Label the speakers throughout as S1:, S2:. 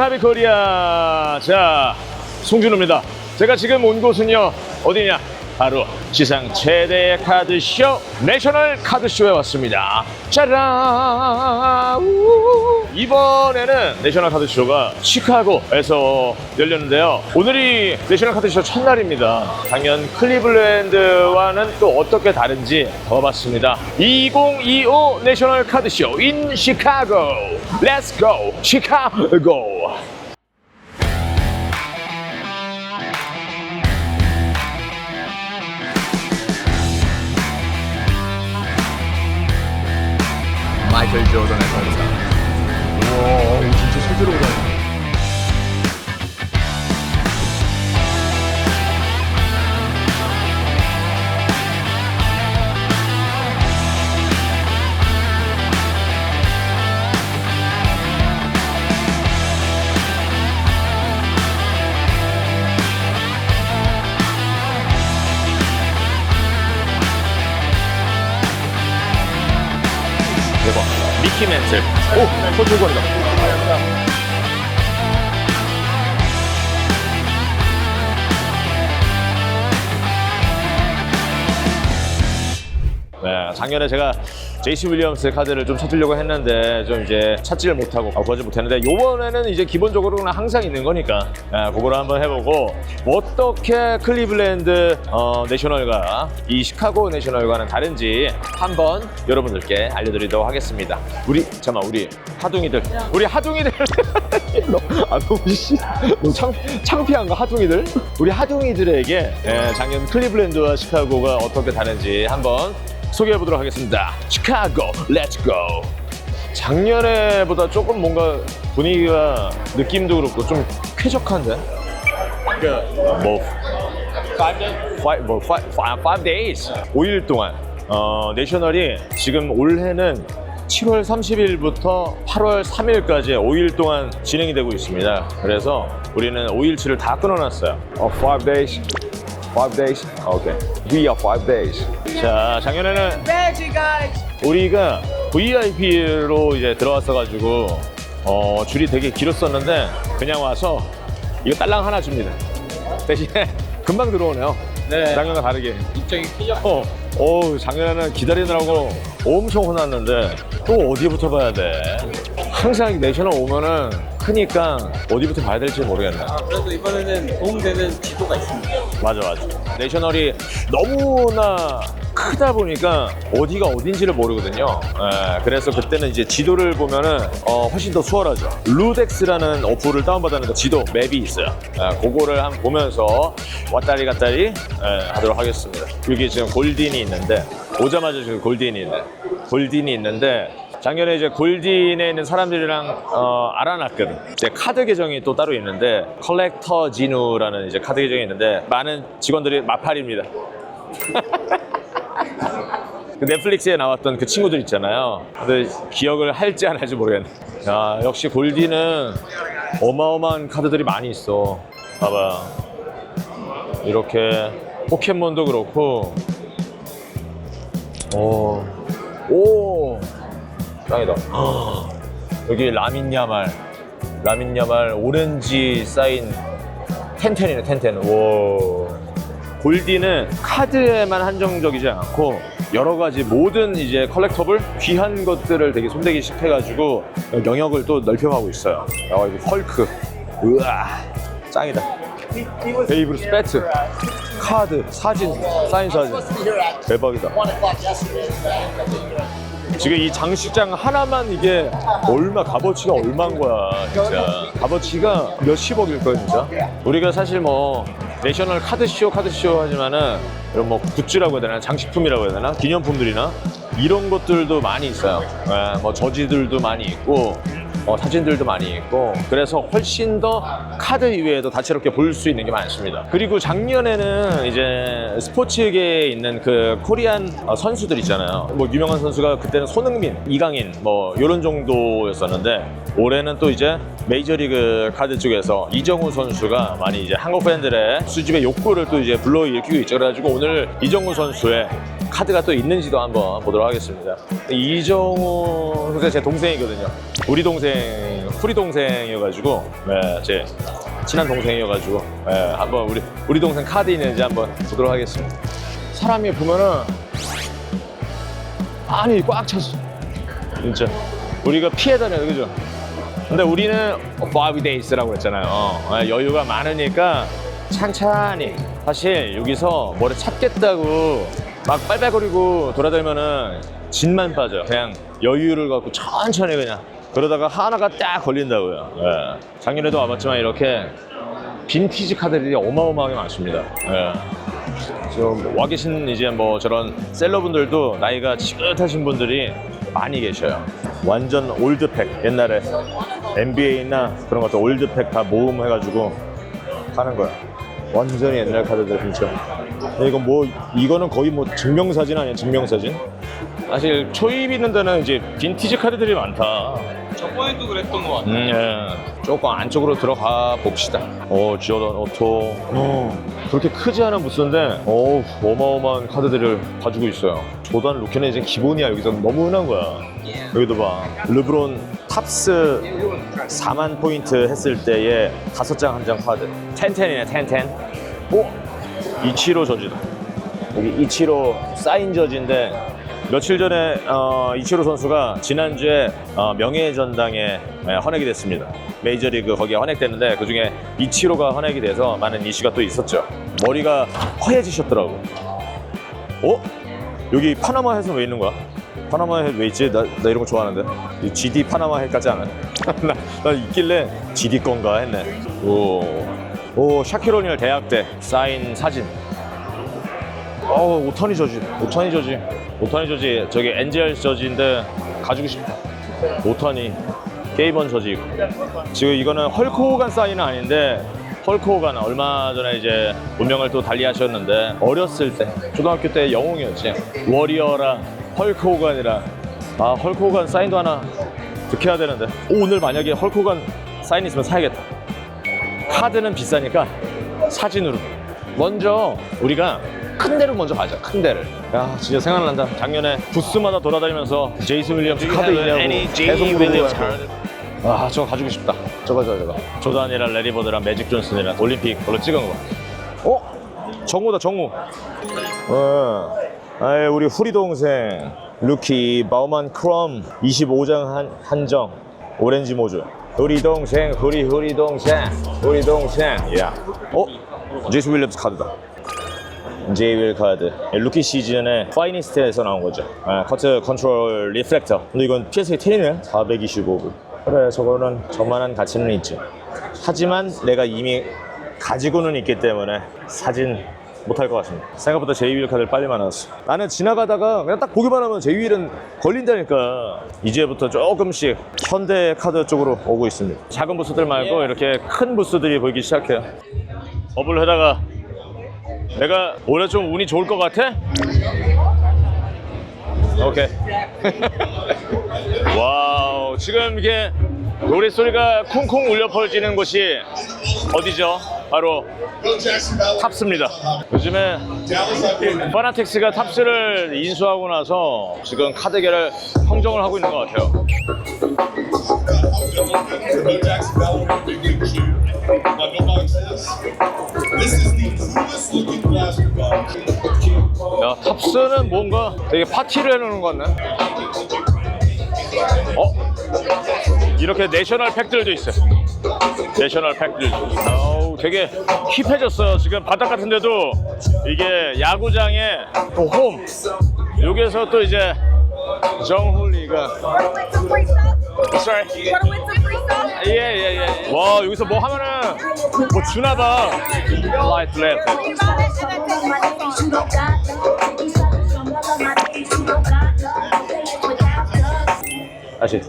S1: 하비 코리아. 자, 송준호입니다. 제가 지금 온 곳은요, 어디냐? 바로 지상 최대 카드쇼 내셔널 카드쇼에 왔습니다. 짜란! 우! 이번에는 내셔널 카드쇼가 시카고에서 열렸는데요. 오늘이 내셔널 카드쇼 첫날입니다. 작년 클리블랜드와는 또 어떻게 다른지 봐봤습니다. 2025 내셔널 카드쇼 인 시카고. Go, 시카고.
S2: 마이클 조던의 동상.
S1: 와, 진짜 실제로. 대 키 멘틀. 오, 손 들고 간다. 네, 작년에 제가 제이시 윌리엄스 카드를 좀 찾으려고 했는데 좀 이제 찾지를 못하고 아, 구하지 못했는데 이번에는 이제 기본적으로는 항상 있는 거니까 네, 그거를 한번 해보고 어떻게 클리블랜드 어, 내셔널과 이 시카고 내셔널과는 다른지 한번 여러분들께 알려드리도록 하겠습니다. 우리 잠깐 우리 하둥이들. 우리 하둥이들. 너, 아 너무 씨. 너무 창, 창피한가 하둥이들. 우리 하둥이들에게 예, 작년 클리블랜드와 시카고가 어떻게 다른지 한번 소개해 보도록 하겠습니다. 시카고, 렛츠 고. 작년에 보다 조금 뭔가 분위기가 느낌도 그렇고 좀 쾌적한데. 뭐 five, 뭐 five, five, five days 5일 동안 어, 내셔널이 지금 올해는 7월 30일부터 8월 3일까지 5일 동안 진행이 되고 있습니다. 그래서 우리는 5일치를 다 끊어놨어요.
S2: 어, five days. Five days. Okay. We are five days.
S1: 자, 작년에는 우리가 VIP로 이제 들어왔어가지고 어, 줄이 되게 길었었는데 그냥 와서 이거 딸랑 하나 줍니다. 대신에 금방 들어오네요.
S3: 네.
S1: 작년과 다르게.
S3: 입장이 크죠?
S1: 어, 어우, 작년에는 기다리느라고 엄청 혼났는데 또 어디부터 봐야 돼? 항상 내셔널 오면은 크니까 어디부터 봐야 될지 모르겠네.
S3: 아, 그래도 이번에는 도움되는 지도가 있습니다.
S1: 맞아, 맞아. 내셔널이 너무나 크다 보니까 어디가 어딘지를 모르거든요. 예, 그래서 그때는 이제 지도를 보면은 어, 훨씬 더 수월하죠. 루덱스라는 어플을 다운받았는데 지도 맵이 있어요. 예, 그거를 한번 보면서 왔다리 갔다리 예, 하도록 하겠습니다. 여기 지금 골딘이 있는데 오자마자 지금 골딘이 있네. 골딘이 있는데 작년에 이제 골딘에 있는 사람들이랑 어, 알아놨거든. 이제 카드 계정이 또 따로 있는데 컬렉터 진우라는 이제 카드 계정이 있는데 많은 직원들이 마팔입니다. 그 넷플릭스에 나왔던 그 친구들 있잖아요. 근데 기억을 할지 안 할지 모르겠네. 야, 역시 골디는 어마어마한 카드들이 많이 있어. 봐봐. 이렇게 포켓몬도 그렇고. 오. 오. 짱이다. 여기 라민 야말. 라민 야말 오렌지 사인 텐텐이네, 텐텐. 오. 골디는 카드에만 한정적이지 않고 여러 가지 모든 이제 컬렉터블 귀한 것들을 되게 손대기 시작해가지고 영역을 또 넓혀가고 있어요. 야, 이거 헐크. 우와. 짱이다. 베이브루스 배트. 카드, 사진, 사인 사진. 대박이다. 지금 이 장식장 하나만 이게 얼마 값어치가 얼마인 거야 진짜. 값어치가 몇십억일 거야 진짜? 우리가 사실 뭐 내셔널 카드쇼 카드쇼 하지만은 이런 뭐 굿즈라고 해야 되나 장식품이라고 해야 되나 기념품들이나 이런 것들도 많이 있어요. 예, 뭐 저지들도 많이 있고 어, 사진들도 많이 있고 그래서 훨씬 더 카드 이외에도 다채롭게 볼 수 있는 게 많습니다. 그리고 작년에는 이제 스포츠계에 있는 그 코리안 어, 선수들 있잖아요. 뭐 유명한 선수가 그때는 손흥민, 이강인 뭐 이런 정도였었는데 올해는 또 이제 메이저리그 카드 쪽에서 이정우 선수가 많이 이제 한국 팬들의 수집의 욕구를 또 이제 불러일으키고 있죠. 그래가지고 오늘 이정우 선수의 카드가 또 있는지도 한번 보도록 하겠습니다. 이정우 선수가 제 동생이거든요. 우리 동생, 후리 동생이어가지고, 네, 제 친한 동생이어가지고, 네, 한번 우리 우리 동생 카드 있는지 한번 보도록 하겠습니다. 사람이 보면은 아니 꽉 찼어. 진짜 우리가 피해 다녀요, 그죠? 근데 우리는 days라고 했잖아요. 어, 여유가 많으니까 찬찬히. 사실 여기서 뭐를 찾겠다고 막 빨빨거리고 돌아다니면은 진만 빠져. 그냥 여유를 갖고 천천히 그냥. 그러다가 하나가 딱 걸린다고요. 예. 작년에도 와봤지만 이렇게 빈티지 카드들이 어마어마하게 많습니다. 예. 지금 와 계신 이제 뭐 저런 셀러분들도 나이가 지긋하신 분들이 많이 계셔요. 완전 올드팩 옛날에 NBA나 그런 것도 올드팩 다 모음해가지고 하는 거야. 완전히 옛날 카드들 진짜. 근데 이건 뭐 이거는 거의 뭐 증명사진 아니야 증명사진? 사실 초입 있는 데는 이제 빈티지 카드들이 많다.
S3: 저번에도 그랬던 것 같아요.
S1: 음, 예. 조금 안쪽으로 들어가 봅시다. 오, 지어던 오토. 어, 그렇게 크지 않은 부스인데, 오, 어마어마한 카드들을 가지고 있어요. 조던 루키는 이제 기본이야. 여기서 너무 흔한 거야. 여기도 봐. 르브론 탑스 4만 포인트 했을 때에 다섯 장 한 장 카드. 텐텐이네, 텐텐. 오! 이치로 저지다. 여기 이치로 사인 저지인데 며칠 전에 어, 이치로 선수가 지난주에 어, 명예의 전당에 예, 헌액이 됐습니다. 메이저리그 거기에 헌액됐는데 그 중에 이치로가 헌액이 돼서 많은 이슈가 또 있었죠. 머리가 허해지셨더라고. 어? 여기 파나마 햇은 왜 있는 거야? 파나마 햇왜 있지? 나, 나 이런 거 좋아하는데. 이 GD 파나마 햇 같지 않아? 나, 나 있길래 GD 건가 했네. 오, 오 샤키로니얼 대학 때 사인 사진. 어우 오타니 저지 오타니 저지 오타니 저지 저기 엔젤 저지인데 가지고 싶다 오타니 게이번 저지. 지금 이거는 헐크 호간 사인은 아닌데 헐크 호간 얼마 전에 이제 운명을 또 달리하셨는데 어렸을 때 초등학교 때 영웅이었지. 워리어랑 헐크 호간이랑 아 헐크 호간 사인도 하나 득해야 되는데. 오, 오늘 만약에 헐크 호간 사인 있으면 사야겠다. 카드는 비싸니까 사진으로. 먼저 우리가 큰 데로 먼저 가자 큰 데를. 야 진짜 생각난다 작년에 부스마다 돌아다니면서 제이슨 윌리엄스 카드 있냐고 계속 물어보고. 아 저거 가지고 싶다. 저거 저거 저거. 조단이랑 레리버드랑 매직 존슨이랑 올림픽 그걸로 찍은 거. 어? 정우다 정우. 어. 아이 우리 후리 동생 루키 바우만 크롬 25장 한, 한정 오렌지 모주 우리 동생 우리 우리 동생 우리 동생. 야. 어? 제이슨 윌리엄스 카드다 제이윌 카드 루키 시즌에 파이니스트에서 나온 거죠. 아, 커트 컨트롤 리플렉터. 근데 이건 PSA 10이네 425불. 그래 저거는 저만한 가치는 있지. 하지만 내가 이미 가지고는 있기 때문에 사진 못할 것 같습니다. 생각보다 제이윌 카드를 빨리 만났어. 나는 지나가다가 그냥 딱 보기만 하면 제이윌은 걸린다니까. 이제부터 조금씩 현대 카드 쪽으로 오고 있습니다. 작은 부스들 말고 이렇게 큰 부스들이 보이기 시작해요. 버블 해다가 내가 올해 좀 운이 좋을 것 같아? 오케이. 와우, 지금 이게 노랫소리가 쿵쿵 울려 퍼지는 곳이 어디죠? 바로 탑스입니다. 요즘에 파나틱스가 탑스를 인수하고 나서 지금 카드계를 평정을 하고 있는 것 같아요.
S4: This is the coolest looking basketball.
S1: 야, 탑스는 뭔가 되게 파티를 해놓는 것 같네. 어? 이렇게 내셔널 팩들도 있어요. 내셔널 팩들. 어우, 되게 힙해졌어요. 지금 바닥 같은데도 이게 야구장에 또 홈. 여기에서 또 이제 정훈리가? Sorry.
S5: You wanna win some free stuff?
S1: 예예 예. 와 여기서 뭐 하면은 뭐 주나봐.
S5: the song.
S1: 다시.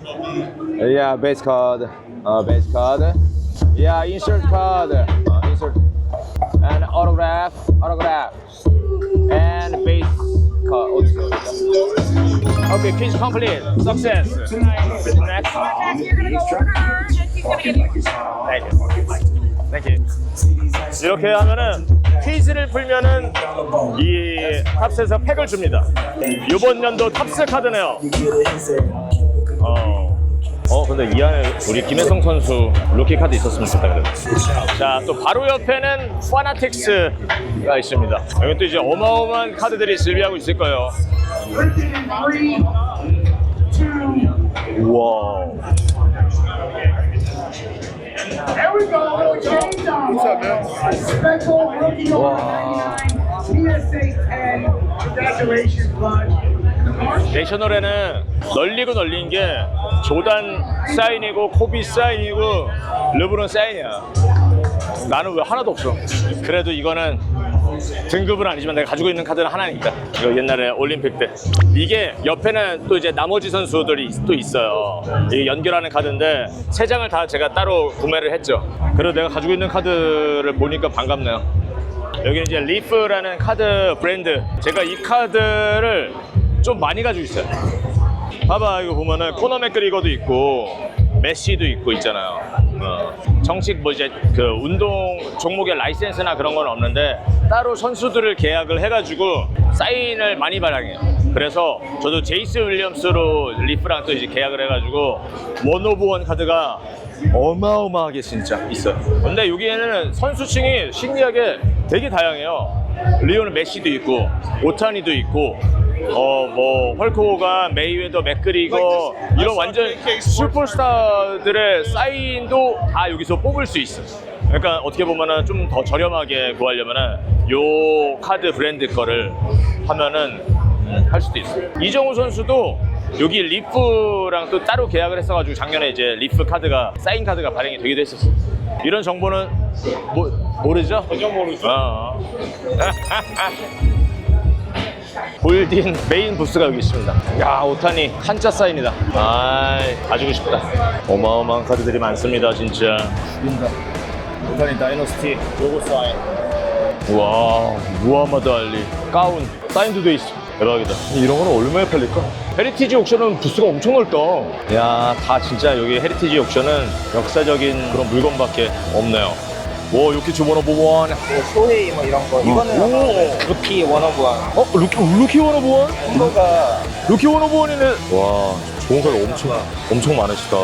S1: Yeah, base card. Uh, base card. Yeah, insert card. Uh, insert. And autograph. Autograph. And base card. 어디 있어? Okay, quiz complete. Success. Next. Thank you. Thank you. 이렇게 하면은 퀴즈를 풀면은 이 탑스에서 팩을 줍니다. 이번 연도 탑스 카드네요. 어, 어 근데 이 안에 우리 김혜성 선수 루키 카드 있었으면 좋겠다 그래. 자또 바로 옆에는 파나틱스가 있습니다. 여기 또 이제 어마어마한 카드들이 즐비하고 있을 거예요.
S6: Go, little change on. Respectful rookie number 99, PSA 10. Congratulations, bud.
S1: 내셔널에는 널리고 널린 게 조단 사인이고 코비 사인이고 르브론 사인이야. 나는 왜 하나도 없어? 그래도 이거는 등급은 아니지만 내가 가지고 있는 카드는 하나니까. 이거 옛날에 올림픽 때. 이게 옆에는 또 이제 나머지 선수들이 또 있어요. 이 연결하는 카드인데 세 장을 다 제가 따로 구매를 했죠. 그래서 내가 가지고 있는 카드를 보니까 반갑네요. 여기 이제 리프라는 카드 브랜드. 제가 이 카드를 좀 많이 가지고 있어요. 봐봐 이거 보면은 코너 맥그리거도 있고 메시도 있고 있잖아요. 어. 정식 뭐 이제 그 운동 종목의 라이센스나 그런 건 없는데 따로 선수들을 계약을 해가지고 사인을 많이 발행해요. 그래서 저도 제이스 윌리엄스로 리프랑 또 이제 계약을 해가지고 원 오브 원 카드가 어마어마하게 진짜 있어요. 근데 여기에는 선수층이 신기하게 되게 다양해요. 리오는 메시도 있고 오타니도 있고 어뭐 헐크호가 메이웨더 맥그리거 이런 완전 슈퍼스타들의 사인도 다 여기서 뽑을 수 있어. 그러니까 어떻게 보면은 좀 더 저렴하게 구하려면은 요 카드 브랜드 거를 하면은 음, 할 수도 있어. 이정우 선수도 여기 리프랑 또 따로 계약을 했어가지고 작년에 이제 리프 카드가 사인 카드가 발행이 되기도 했었어. 이런 정보는 모, 모르죠? 전혀 모르죠. 어. 골딘 메인 부스가 여기 있습니다. 야 오타니 한자 사인이다. 아 가지고 싶다. 어마어마한 카드들이 많습니다 진짜. 죽인다. 오타니 다이너스티 로고 사인. 와 무하마드 알리 가운 사인도 돼 있어. 대박이다. 이런 거는 얼마에 팔릴까? 헤리티지 옥션은 부스가 엄청 넓다. 야, 다 진짜 여기 헤리티지 옥션은 역사적인 그런 물건밖에 없네요. 와, 이렇게 주머니 보원.
S7: 소헤이 뭐 이런 거 이거는
S1: 오.
S7: 아마 루키 원오브원
S1: 어, 루키, 루키 원오브원?
S7: 이거가
S1: 루키 원오브원이네. 와, 좋은 카드 엄청, 엄청 많으시다.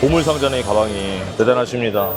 S1: 보물 상자네 가방이. 대단하십니다.